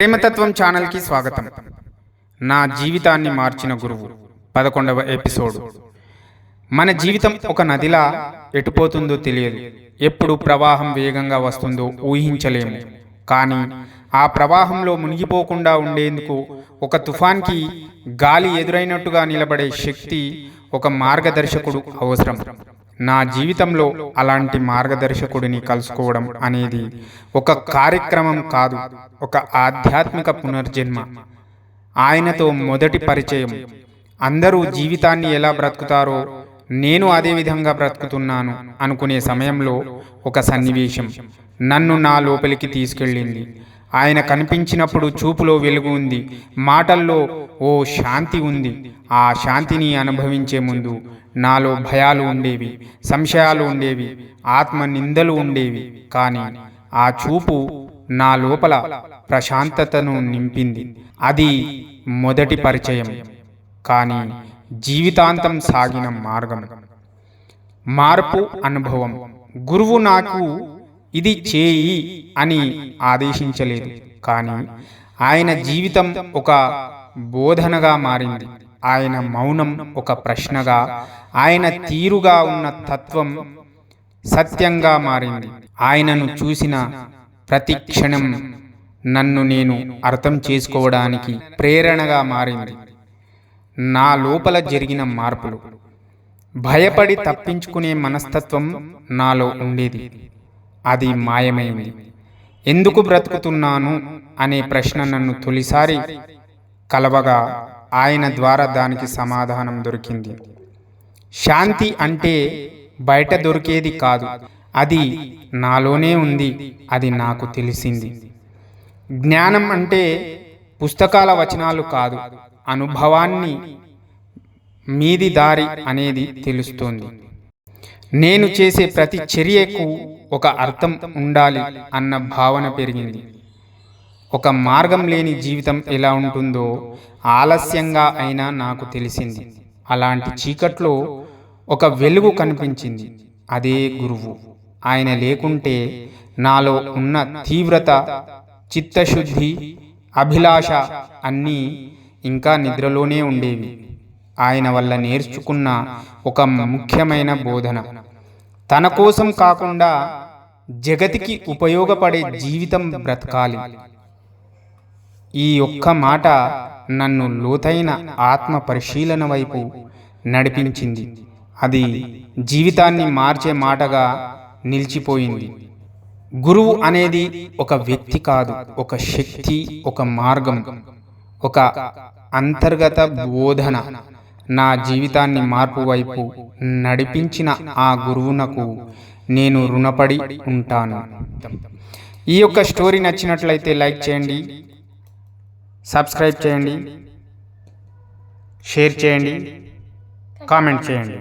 ప్రేమతత్వం ఛానల్కి స్వాగతం. నా జీవితాన్ని మార్చిన గురువు. పదకొండవ ఎపిసోడ్. మన జీవితం ఒక నదిలా ఎటుపోతుందో తెలియదు. ఎప్పుడు ప్రవాహం వేగంగా వస్తుందో ఊహించలేము. కానీ ఆ ప్రవాహంలో మునిగిపోకుండా ఉండేందుకు ఒక తుఫాన్కి గాలి ఎదురైనట్టుగా నిలబడే శక్తి ఒక మార్గదర్శకుడు అవసరం. నా జీవితంలో అలాంటి మార్గదర్శకుడిని కలుసుకోవడం అనేది ఒక కార్యక్రమం కాదు ఒక ఆధ్యాత్మిక పునర్జన్మ. ఆయనతో మొదటి పరిచయం. అందరూ జీవితాన్ని ఎలా బ్రతుకుతారో నేను అదే విధంగా బ్రతుకుతున్నాను అనుకునే సమయంలో ఒక సన్నివేశం నన్ను నా లోపలికి తీసుకెళ్ళింది. ఆయన కనిపించినప్పుడు చూపులో వెలుగు ఉంది. మాటల్లో ఓ శాంతి ఉంది. ఆ శాంతిని అనుభవించే ముందు నాలో భయాలు ఉండేవి సంశయాలు ఉండేవి ఆత్మ నిందలు ఉండేవి. కానీ ఆ చూపు నా లోపల ప్రశాంతతను నింపింది. అది మొదటి పరిచయం. కానీ జీవితాంతం సాగిన మార్గం. మార్పు అనుభవం. గురువు నాకు ఇది చేయి అని ఆదేశించలేదు. కానీ ఆయన జీవితం ఒక బోధనగా మారింది. ఆయన మౌనం ఒక ప్రశ్నగా ఆయన తీరుగా ఉన్న తత్వం సత్యంగా మారింది. ఆయనను చూసిన ప్రతి క్షణం నన్ను నేను అర్థం చేసుకోవడానికి ప్రేరణగా మారింది. నా లోపల జరిగిన మార్పులు. భయపడి తప్పించుకునే మనస్తత్వం నాలో ఉండేది. అది మాయమైంది. ఎందుకు బ్రతుకుతున్నాను అనే ప్రశ్న నన్ను తొలిసారి కలవగా ఆయన ద్వారా దానికి సమాధానం దొరికింది. శాంతి అంటే బయట దొరికేది కాదు. అది నాలోనే ఉంది. అది నాకు తెలిసింది. జ్ఞానం అంటే పుస్తకాల వచనాలు కాదు. అనుభవాన్ని మీది దారి అనేది తెలుస్తోంది. నేను చేసే ప్రతి చర్యకు ఒక అర్థం ఉండాలి అన్న భావన పెరిగింది. ఒక మార్గం లేని జీవితం ఎలా ఉంటుందో ఆలస్యంగా అయినా నాకు తెలిసింది. అలాంటి చీకట్లో ఒక వెలుగు కనిపించింది. అదే గురువు. ఆయన లేకుంటే నాలో ఉన్న తీవ్రత చిత్తశుద్ధి అభిలాష అన్నీ ఇంకా నిద్రలోనే ఉండేవి. ఆయన వల్ల నేర్చుకున్న ఒక ముఖ్యమైన బోధన. తన కోసం కాకుండా జగతికి ఉపయోగపడే జీవితం బ్రతకాలి. ఈ ఒక్క మాట నన్ను లోతైన ఆత్మ పరిశీలన వైపు నడిపించింది. అది జీవితాన్ని మార్చే మాటగా నిలిచిపోయింది. గురువు అనేది ఒక వ్యక్తి కాదు ఒక శక్తి ఒక మార్గం ఒక అంతర్గత బోధన. నా జీవితాన్ని మార్పు వైపు నడిపించిన ఆ గురువునకు నేను రుణపడి ఉంటాను. ఈ యొక్క స్టోరీ నచ్చినట్లయితే లైక్ చేయండి సబ్స్క్రైబ్ చేయండి షేర్ చేయండి కామెంట్ చేయండి.